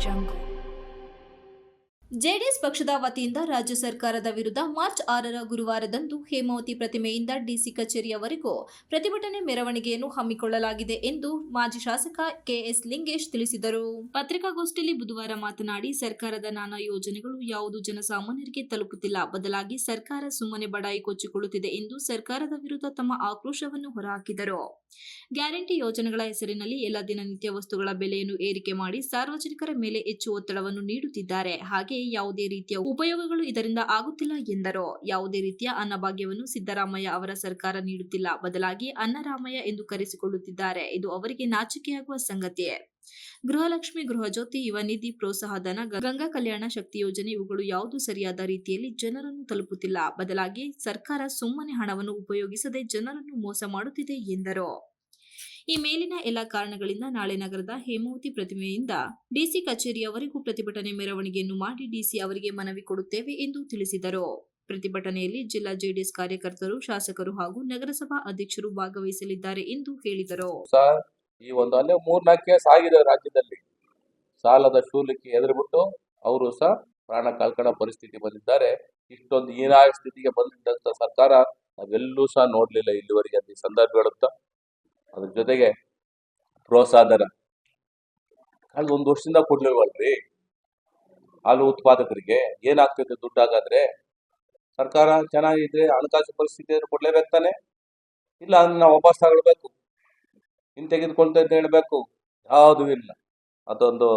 jungle. ಪಕ್ಷದ ವತಿಯಿಂದ ರಾಜ್ಯ ಸರ್ಕಾರದ ವಿರುದ್ಧ ಮಾರ್ಚ್ ಆರರ ಗುರುವಾರದಂದು ಹೇಮಾವತಿ ಪ್ರತಿಮೆಯಿಂದ ಡಿಸಿ ಕಚೇರಿಯವರೆಗೂ ಪ್ರತಿಭಟನೆ ಮೆರವಣಿಗೆಯನ್ನು ಹಮ್ಮಿಕೊಳ್ಳಲಾಗಿದೆ ಎಂದು ಮಾಜಿ ಶಾಸಕ ಕೆಎಸ್ ಲಿಂಗೇಶ್ ತಿಳಿಸಿದರು. ಪತ್ರಿಕಾಗೋಷ್ಠಿಯಲ್ಲಿ ಬುಧವಾರ ಮಾತನಾಡಿ, ಸರ್ಕಾರದ ನಾನಾ ಯೋಜನೆಗಳು ಯಾವುದು ಜನಸಾಮಾನ್ಯರಿಗೆ ತಲುಪುತ್ತಿಲ್ಲ, ಬದಲಾಗಿ ಸರ್ಕಾರ ಸುಮ್ಮನೆ ಬಡಾಯಿ ಕೊಚ್ಚಿಕೊಳ್ಳುತ್ತಿದೆ ಎಂದು ಸರ್ಕಾರದ ವಿರುದ್ಧ ತಮ್ಮ ಆಕ್ರೋಶವನ್ನು ಹೊರಹಾಕಿದರು. ಗ್ಯಾರಂಟಿ ಯೋಜನೆಗಳ ಹೆಸರಿನಲ್ಲಿ ಎಲ್ಲ ದಿನನಿತ್ಯ ವಸ್ತುಗಳ ಬೆಲೆಯನ್ನು ಏರಿಕೆ ಮಾಡಿ ಸಾರ್ವಜನಿಕರ ಮೇಲೆ ಹೆಚ್ಚು ಒತ್ತಡವನ್ನು ನೀಡುತ್ತಿದ್ದಾರೆ. ಯಾವುದೇ ರೀತಿಯ ಉಪಯೋಗಗಳು ಇದರಿಂದ ಆಗುತ್ತಿಲ್ಲ ಎಂದರು. ಯಾವುದೇ ರೀತಿಯ ಅನ್ನಭಾಗ್ಯವನ್ನು ಸಿದ್ದರಾಮಯ್ಯ ಅವರ ಸರ್ಕಾರ ನೀಡುತ್ತಿಲ್ಲ. ಬದಲಾಗಿ ಅನ್ನರಾಮಯ್ಯ ಎಂದು ಕರೆಸಿಕೊಳ್ಳುತ್ತಿದ್ದಾರೆ. ಇದು ಅವರಿಗೆ ನಾಚಿಕೆಯಾಗುವ ಸಂಗತಿಯೇ ಗೃಹಲಕ್ಷ್ಮಿ ಗೃಹಜ್ಯೋತಿ ಯುವ ನಿಧಿ ಪ್ರೋತ್ಸಾಹಧನ ಗಂಗಾ ಕಲ್ಯಾಣ ಶಕ್ತಿ ಯೋಜನೆ ಇವುಗಳು ಯಾವುದು ಸರಿಯಾದ ರೀತಿಯಲ್ಲಿ ಜನರನ್ನು ತಲುಪುತ್ತಿಲ್ಲ. ಬದಲಾಗಿ ಸರ್ಕಾರ ಸುಮ್ಮನೆ ಹಣವನ್ನು ಉಪಯೋಗಿಸದೆ ಜನರನ್ನು ಮೋಸ ಮಾಡುತ್ತಿದೆ ಎಂದರು. ಈ ಮೇಲಿನ ಎಲ್ಲ ಕಾರಣಗಳಿಂದ ನಾಳೆ ನಗರದ ಹೇಮಾವತಿ ಪ್ರತಿಮೆಯಿಂದ ಡಿಸಿ ಕಚೇರಿಯವರೆಗೂ ಪ್ರತಿಭಟನೆ ಮೆರವಣಿಗೆಯನ್ನು ಮಾಡಿ ಡಿಸಿ ಅವರಿಗೆ ಮನವಿ ಕೊಡುತ್ತೇವೆ ಎಂದು ತಿಳಿಸಿದರು. ಪ್ರತಿಭಟನೆಯಲ್ಲಿ ಜಿಲ್ಲಾ ಜೆಡಿಎಸ್ ಕಾರ್ಯಕರ್ತರು, ಶಾಸಕರು ಹಾಗೂ ನಗರಸಭಾ ಅಧ್ಯಕ್ಷರು ಭಾಗವಹಿಸಲಿದ್ದಾರೆ ಎಂದು ಹೇಳಿದರು. ಈ ಒಂದು ಅಲ್ಲೇ ಮೂರ್ನಾಲ್ಕು ಕೇಸ್ ಆಗಿದೆ ರಾಜ್ಯದಲ್ಲಿ. ಸಾಲದ ಶೂಲಕ್ಕೆ ಎದುರುಬಿಟ್ಟು ಅವರು ಸಹ ಪ್ರಾಣ ಕಳ್ಕೊಳ್ಳೋ ಪರಿಸ್ಥಿತಿ ಬಂದಿದ್ದಾರೆ. ಇಷ್ಟೊಂದು ಹೀನಾಯ ಸ್ಥಿತಿಗೆ ಬಂದಿದ್ದಂತ ಸರ್ಕಾರ ನಾವೆಲ್ಲೂ ಸಹ ನೋಡ್ಲಿಲ್ಲ ಇಲ್ಲಿವರೆಗೆ. ಈ ಸಂದರ್ಭ ಅದ್ರ ಜೊತೆಗೆ ಪ್ರೋತ್ಸಾಹಧನ ಕಳೆದ ಒಂದು ವರ್ಷದಿಂದ ಕೊಡ್ಲಿಲ್ವಲ್ರಿ? ಹಾಲು ಉತ್ಪಾದಕರಿಗೆ ಏನಾಗ್ತೈತೆ ದುಡ್ಡು ಹಾಗಾದ್ರೆ ಸರ್ಕಾರ ಚೆನ್ನಾಗಿದ್ರೆ ಹಣಕಾಸು ಪರಿಸ್ಥಿತಿ ಕೊಡ್ಲೇಬೇಕು ತಾನೆ? ಇಲ್ಲ ಅಂದ್ರೆ ನಾವು ವಾಪಸ್ ತಗೊಳ್ಬೇಕು. ಇನ್ ತೆಗೆದುಕೊಳ್ತಾ ಅಂತ ಹೇಳ್ಬೇಕು. ಯಾವುದೂ ಇಲ್ಲ. ಅದೊಂದು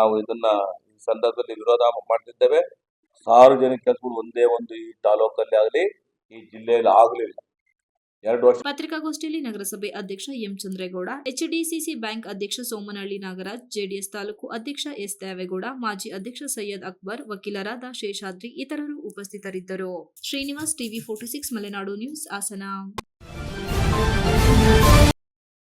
ನಾವು ಇದನ್ನ ಈ ಸಂದರ್ಭದಲ್ಲಿ ವಿರೋಧ ಮಾಡ್ತಿದ್ದೇವೆ. ಸಾರ್ವಜನಿಕ ಕೆಲಸಗಳು ಒಂದೇ ಒಂದು ಈ ತಾಲೂಕಲ್ಲಿ ಆಗಲಿ, ಈ ಜಿಲ್ಲೆಯಲ್ಲಿ ಆಗಲಿಲ್ಲ ಎರಡು ವರ್ಷ ಪತ್ರಿಕಾಗೋಷ್ಠಿಯಲ್ಲಿ ನಗರಸಭೆ ಅಧ್ಯಕ್ಷ ಎಂ ಚಂದ್ರೇಗೌಡ, ಎಚ್ಡಿಸಿಸಿ ಬ್ಯಾಂಕ್ ಅಧ್ಯಕ್ಷ ಸೋಮನಹಳ್ಳಿ ನಾಗರಾಜ್, ಜೆಡಿಎಸ್ ತಾಲೂಕು ಅಧ್ಯಕ್ಷ ಎಸ್ ದೇವೇಗೌಡ, ಮಾಜಿ ಅಧ್ಯಕ್ಷ ಸೈಯದ್ ಅಕ್ಬರ್, ವಕೀಲರಾದ ಶೇಷಾದ್ರಿ ಇತರರು ಉಪಸ್ಥಿತರಿದ್ದರು. Srinivas TV forty six Malenadu news Hassan.